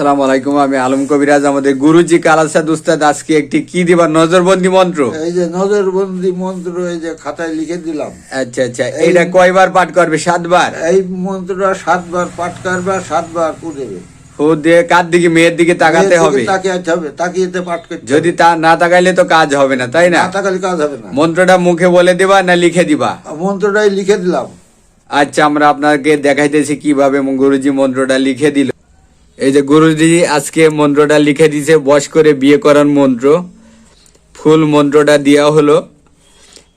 আসসালামু আলাইকুম আমি আলম কবিরাজ আমাদের গুরুজি কালাসাদ উস্তাদ। আজকে একটি কি নজরবন্দি মন্ত্র? এই যে নজরবন্দি মন্ত্র এই যে খাতায় লিখে দিলাম। আচ্ছা আচ্ছা এটা কয়বার পাঠ করবে? সাতবার? এই মন্ত্রটা সাতবার পাঠ করবে সাতবার পড়বে দিয়ে কার দিকে মেয়ের দিকে তাকাতে হবে? তাকিয়ে হবে তাকিয়েতে পাঠ করতে যদি তা না তাকাইলে তো কাজ হবে না তাই না? না কাজ হবে না। মন্ত্রটা মুখে বলে দিবা না লিখে দিবা? মন্ত্রটাই লিখে দিলাম। আচ্ছা আমরা আপনাকে দেখাইতেছি কীভাবে গুরুজি মন্ত্রটা লিখে দিল। এই যে গুরুজি আজকে মন্ত্রটা লিখে দিছে বস করে বিয়ে করার মন্ত্র। ফুল মন্ত্রটা দেওয়া হলো।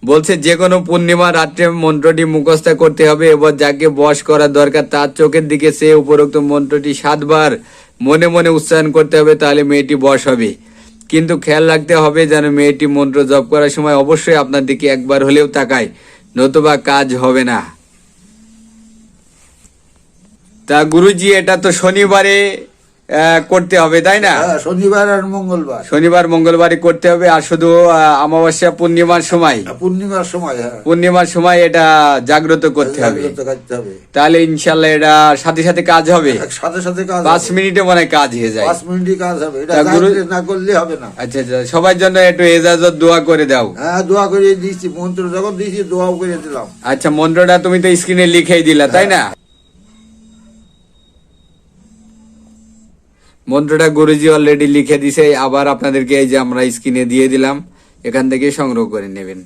বলছে, যে কোনো পূর্ণিমা রাত্রে মন্ত্রটি মুখস্থ করতে হবে, এবার যাকে বস করা দরকার তার চোখের দিকে সে উপরোক্ত মন্ত্রটি সাতবার মনে মনে উচ্চারণ করতে হবে, তাহলে মেয়েটি বস হবে। কিন্তু খেয়াল রাখতে হবে যেন মেয়েটি মন্ত্র জপ করার সময় অবশ্যই আপনার দিকে একবার হলেও তাকায়, নতুবা কাজ হবে না। তা গুরুজি এটা তো শনিবারে করতে হবে তাই না? হ্যাঁ, শনিবার আর মঙ্গলবার। শনিবার মঙ্গলবারে করতে হবে আর শুধু অমাবস্যা পূর্ণিমার সময়। পূর্ণিমার সময় হ্যাঁ। পূর্ণিমার সময় এটা জাগ্রত করতে হবে। তাহলে ইনশাল্লাহ এটা সাথে সাথে কাজ হবে। সাথে সাথে কাজ পাঁচ মিনিটে মনে হয় কাজ হয়ে যায়। পাঁচ মিনিটই কাজ হবে। এটা গুরু- না করলে হবে না। আচ্ছা আচ্ছা সবার জন্য একটু এজাজত দোয়া করে দাও। হ্যাঁ দোয়া করে দিয়েছি মন্ত্র যখন দিয়েছি দোয়াও করে দিলাম। আচ্ছা মন্ত্রটা তুমি তো স্ক্রিনে লিখেই দিলা তাই না? মন্ত্রটা গুরুজি অলরেডি লিখে দিছে, আবার আপনাদেরকে এই যে আমরা স্ক্রিনে দিয়ে দিলাম, এখান থেকে সংগ্রহ করে নেবেন।